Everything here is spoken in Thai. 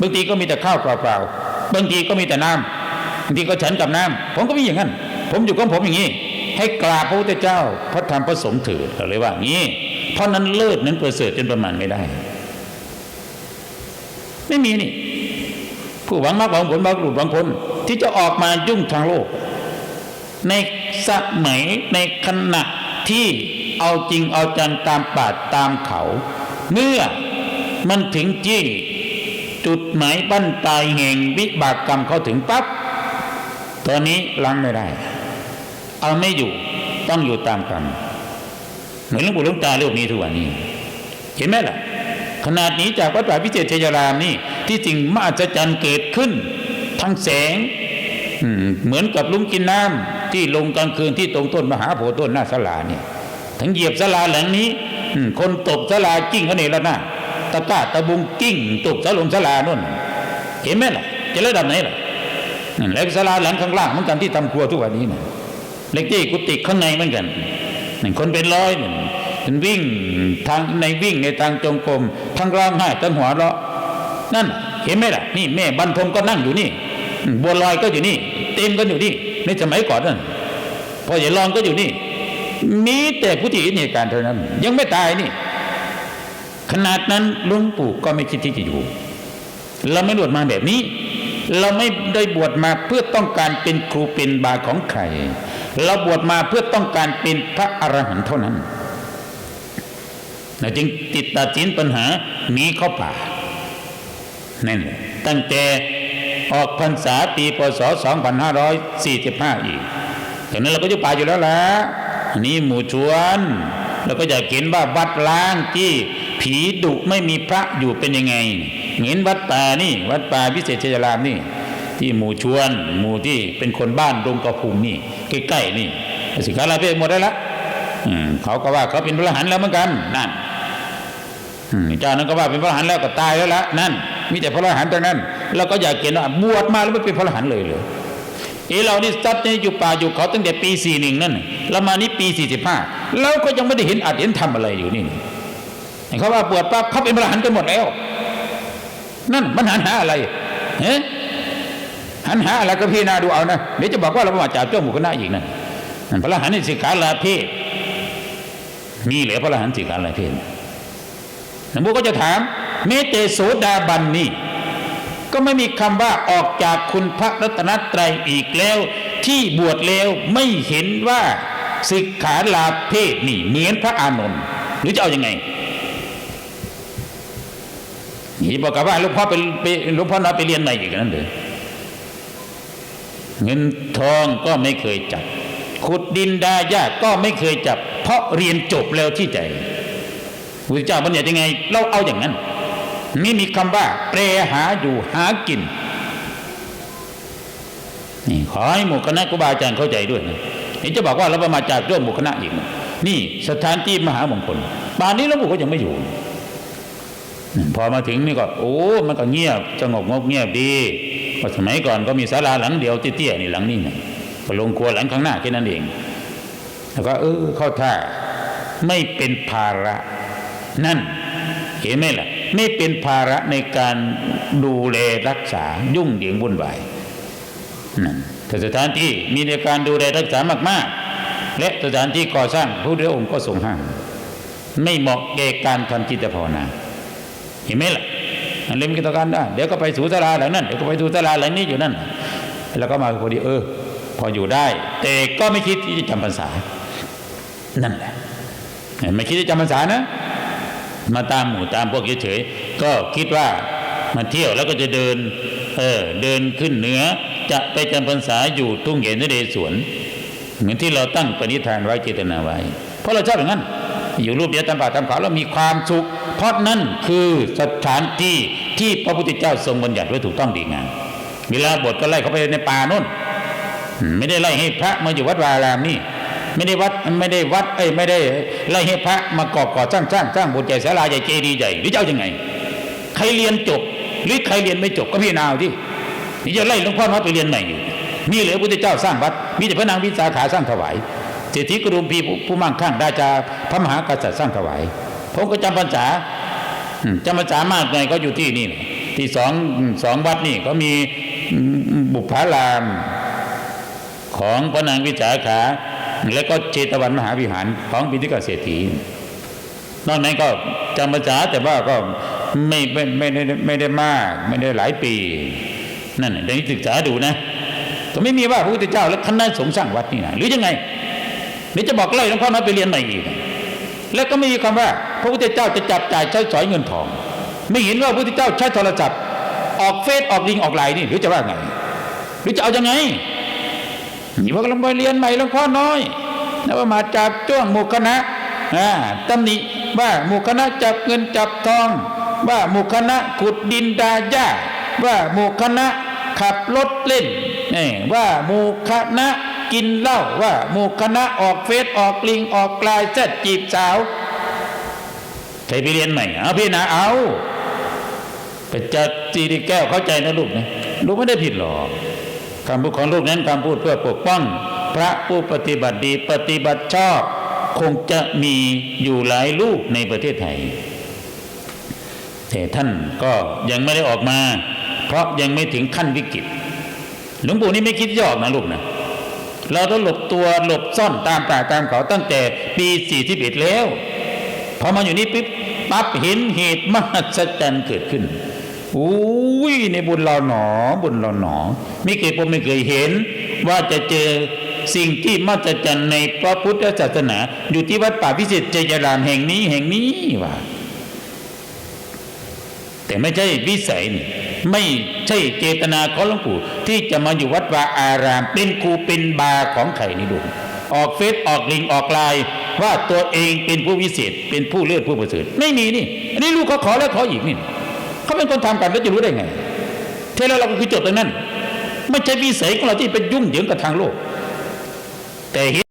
บางทีก็มีแต่ข้าวเปล่าๆบางทีก็มีแต่น้ำบางทีก็ฉันกับน้ำผมก็มีอย่างนั้น ผมอยู่ของผมอย่างนี้ ให้กราบพระพุทธเจ้า พระธรรมพระสงฆ์ถือเราเลยว่างี้ เพราะนั้นเลิศนั้นประเสริฐจนประมาณไม่ได้ ไม่มีนี่ ผู้หวังมากหวังผลบางหลุดบางคน ที่จะออกมายุ่งทางโลก ในสมัยในขณะที่เอาจริงเอาจังตามป่าตามเขา เมื่อมันถึงที่ จุดหมายบั้นตายแห่งวิบากกรรมเขาถึงปั๊บตอนนี้ล้างไม่ได้ เอาไม่อยู่ต้องอยู่ตามกรรมเหมือนหลวงปู่หลวงตาเรื่องนี้ทุกวันนี้ เห็นไหมล่ะ ขนาดนี้จากวัดป่าพิเศษชัยรามนี่ ที่จริงมหัศจรรย์เกิดขึ้น ทั้งแสงเหมือนกับลุงกินน้ำที่ลงกลางคืนที่ตรงต้นมหาโพธิ์ต้นหน้าสลาเนี่ยทั้งเหยียบสลาหลังนี้คนตกสลากิ้งเขาเนี่ยแล้วนะ ตะก้าตะบุงกิ้งตุกสลงสลานู่นเห็นไหมล่ะจะระดับไหนล่ะนั่นแล้วสลาหลังข้างล่างเหมือนกันที่ทำครัวทุกวันนี้นะเล็กที่กุฏิข้างในเหมือนกันนั่คนเป็นร้อยนี่มันวิ่งทางในวิ่งในทางจงกรมทั้งร้องไห้ทั้งหัวเราะนั่นเห็นไหมล่ะนี่แม่บรรทมก็นั่งอยู่นี่บัวลอยก็อยู่นี่ เต็มกันอยู่นี่ในสมัยก่อนนั่นพอใหญ่รองก็อยู่นี่ มีแต่ผู้ที่เห็นเหตุการณ์เท่านั้น ยังไม่ตายนี่ ขนาดนั้นหลวงปู่ก็ไม่คิดที่จะอยู่ เราไม่บวชมาแบบนี้ เราไม่ได้บวชมาเพื่อต้องการเป็นครูเป็นบาของใคร เราบวชมาเพื่อต้องการเป็นพระอรหันต์เท่านั้นเราจึงติดตัดสินปัญหาหนีเข้าป่านั่นแหละตั้งแต่ออกพรรษาปีพศ 2545 อีกจากนั้นเราก็จะป่าอยู่แล้วละนนี้หมู่ชวน เราก็อยากเห็นว่าวัดล้างที่ ผีดุไม่มีพระอยู่เป็นยังไง เห็นวัดป่านี่ วัดป่าพิเศษชัยรามนี่ ที่หมู่ชวน หมู่ที่เป็นคนบ้านดงกระพุงนี่ใกล้ๆนี่สิขาลาเพศหมดได้ละอืมเขาก็ว่าเขาเป็นพระรหันแล้วเหมือนกันนั่นเจ้านั้นก็ว่าเป็นพระรหันแล้วก็ตายแล้วละนั่น มีแต่พระรหันต์ทั้งนั้นเราก็อยากเห็นว่าบวชมาแล้วไม่เป็นพระรหันเลยเลยเอเรานี่ซัดนี่อยู่ป่าอยู่เขาตั้งแต่ปีสี่หนึ่งนั่นเรามานี่ปีสี่สิบห้าเราก็ยังไม่ได้เห็นอัดเห็นทำอะไรอยู่นี่ เขาว่าบวชปั๊บเขาเป็นพระอรหันต์กันหมดแล้ว นั่นมันหันหาอะไรเฮ้หันหาอะไรก็พี่นาดูเอานะเดี๋ยวจะบอกว่าเราประมาจาเจ้าหมู่คณะอีกนั่นนั่นพระอรหันต์นี่สิกขาลาเพศมีเหลือพระอรหันต์สิกขาลาเพศหลวงพ่อก็จะถามเมเตโสดาบันนี่ก็ไม่มีคำว่าออกจากคุณพระรัตนตรัยอีกแล้ว ที่บวชแล้วไม่เห็นว่าสิกขาลาเพศนี่เหมือนพระอานนท์หรือจะเอาอยัางไง นี่บอกกับว่าหลวงพ่อไปไปหลวงพ่อนาไปเรียนใหม่อีกนั่นเลยเงินทองก็ไม่เคยจับ ขุดดินดายากก็ไม่เคยจับ เพราะเรียนจบแล้วที่ใจพระเจ้าบัญญัติยังไง เราเอาอย่างนั้นไม่มีคำว่าแปรหาอยู่หากินนี่ขอให้หมู่คณะครูบาอาจารย์เข้าใจด้วยนะนี่จะบอกว่าเราประมาจากเรื่องหมู่คณะอีกนะนี่สถานที่มหามงคลป่านนี้หลวงปู่ก็ยังไม่อยู่ พอมาถึงนี่ก็ โอ้มันก็เงียบสงบงบเงียบดีเพราะสมัยก่อนก็มีศาลาหลังเดียวเตี้ยๆนี่หลังนี้นะก็ลงครัวหลังข้างหน้าแค่นั้นเอง แล้วก็เออเข้าท่าไม่เป็นภาระ นั่นเห็นไหมล่ะ ไม่เป็นภาระในการดูแลรักษายุ่งเหยิงวุ่นวายแต่สถานที่มีในการดูแลรักษามาก ๆ และสถานที่ก่อสร้างพระพุทธองค์ก็ทรงห้ามไม่เหมาะแก่การทำจิตภาวนา เห็นไหมล่ะอันเล่มกิจการได้เดี๋ยวก็ไปสู่ตลาหลังนั้นเดี๋ยวก็ไปสู่ตลาหลังนี้อยู่นั่น แล้วก็มาพอดีเออ พออยู่ได้ แต่ก็ไม่คิดที่จะจำพรรษา นั่นแหละไม่คิดจะจำพรรษานะ มาตามหมู่ตามพวกเฉยๆก็คิดว่ามาเที่ยวแล้วก็จะเดิน เออเดินขึ้นเหนือ จะไปจำพรรษาอยู่ทุ่งเหนนเรศวรเหมือนที่เราตั้งปณิธานไว้เจตนาไว้ เพราะเราชอบอย่างนั้น อยู่รูปเดียวตามป่าตามเขาเรามีความสุข เพราะนั่นคือสถานที่ที่พระพุทธเจ้าทรงบัญญัติไว้ถูกต้องดีงามเวลาบทก็ไล่เขาไปในป่านู่น ไม่ได้ไล่ให้พระมาอยู่วัดวาอารามนี่ไม่ได้วัดไม่ได้วัดเอ้ยไม่ได้ไล่ให้พระมาก่อก่อสร้างสร้างสร้างบสถ์ใหญ่ศาลาใหญ่เจดีย์ใหญ่หรือจะเอายังไง ใครเรียนจบ หรือใครเรียนไม่จบก็พี่นาวที่นี่จะไล่หลวงพ่อน้อยไปเรียนใหม่อยู่มีเหลือพระพุทธเจ้าสร้างวัด มีแต่พระนางวิสาขาสร้างถวายเศรษฐีกรุมพีผู้มั่งคั่งราชาพระมหากษัตริย์สร้างถวาย ผมก็จำพรรษาอืมจำพรรษามากหน่อยก็อยู่ที่นี่ ที่สองสองวัดนี่ก็มีบุพาราม ของพระนางวิสาขา และก็เชตวันมหาวิหารของปิติกาเศรษฐีนอกนั้นก็จำภาษาแต่ว่าก็ไม่ไม่ไม่ได้ไม่ได้มาก ไม่ได้หลายปีนั่นน่ะเดี๋ยวนี้ศึกษาดูนะก็ไม่มีว่าพระพุทธเจ้าและคณะสงฆ์สร้างวัดนี่นะหรือยังไงเดี๋ยวจะบอกไล่หลวงพ่อน้อยไปเรียนใหม่อีก แล้วก็ไม่มีคำว่า พระพุทธเจ้าจะจับจ่ายใช้สอยเงินทอง ไม่เห็นว่าพระพุทธเจ้าใช้โทรศัพท์ ออกเฟซออกลิงออกไลน์นี่หรือจะว่าไง หรือจะเอายังไงนี่ว่ากำลังไปเรียนใหม่หลวงพ่อน้อยนะว่ามาจับจ้วงหมู่คณะอ่าตำหนิว่าหมู่คณะจับเงินจับทอง ว่าหมู่คณะขุดดินดาหญ้าว่าหมู่คณะขับรถเล่นนี่ว่าหมู่คณะกินเหล้าว่าหมู่คณะออกเฟซออกลิงออกไลน์แซดจีบสาว ใครไปเรียนใหม่เอาพี่นะเอาไปจัดจีดีแก้วเข้าใจนะลูกนะลูกไม่ได้ผิดหรอกคำพูดของลูกนั้นคำพูดเพื่อปกป้อง พระผู้ปฏิบัติดีปฏิบัติชอบ คงจะมีอยู่หลายลูกในประเทศไทย แต่ท่านก็ยังไม่ได้ออกมา เพราะยังไม่ถึงขั้นวิกฤตหลวงปู่นี่ไม่คิดจะออกนะลูกนะเราต้องหลบตัวหลบซ่อนตามป่าตามเขาตั้งแต่ปี 41 แล้ว พอมาอยู่นี่ปิ๊บ ปั๊บเห็นเหตุมหัศจรรย์เกิดขึ้นอุ้ยในบุญเราหนอบุญเราหนอ ไม่เคยผมไม่เคยเห็น ว่าจะเจอสิ่งที่มหัศจรรย์ในพระพุทธศาสนา อยู่ที่วัดป่าพิเศษเจยรานแห่งนี้แห่งนี้ว่าแต่ไม่ใช่วิสัยนี่ไม่ใช่เจตนาของหลวงปู่ที่จะมาอยู่วัดวาอาราม เป็นครูเป็นบาของไข่นี่ดูออกเฟซออกลิงออกไลน์ ว่าตัวเองเป็นผู้วิเศษ เป็นผู้เลือดผู้ประเสริฐไม่มีนี่อันนี้ลูกเขาขอแล้วขออีกนี่เขาเป็นคนทำกันแล้วจะรู้ได้ไงเท่าแล้วเราก็คือจบตรงนั้นไม่ใช่วิสัยของเราที่ไปยุ่งเหยิงกับทางโลก แต่เห็น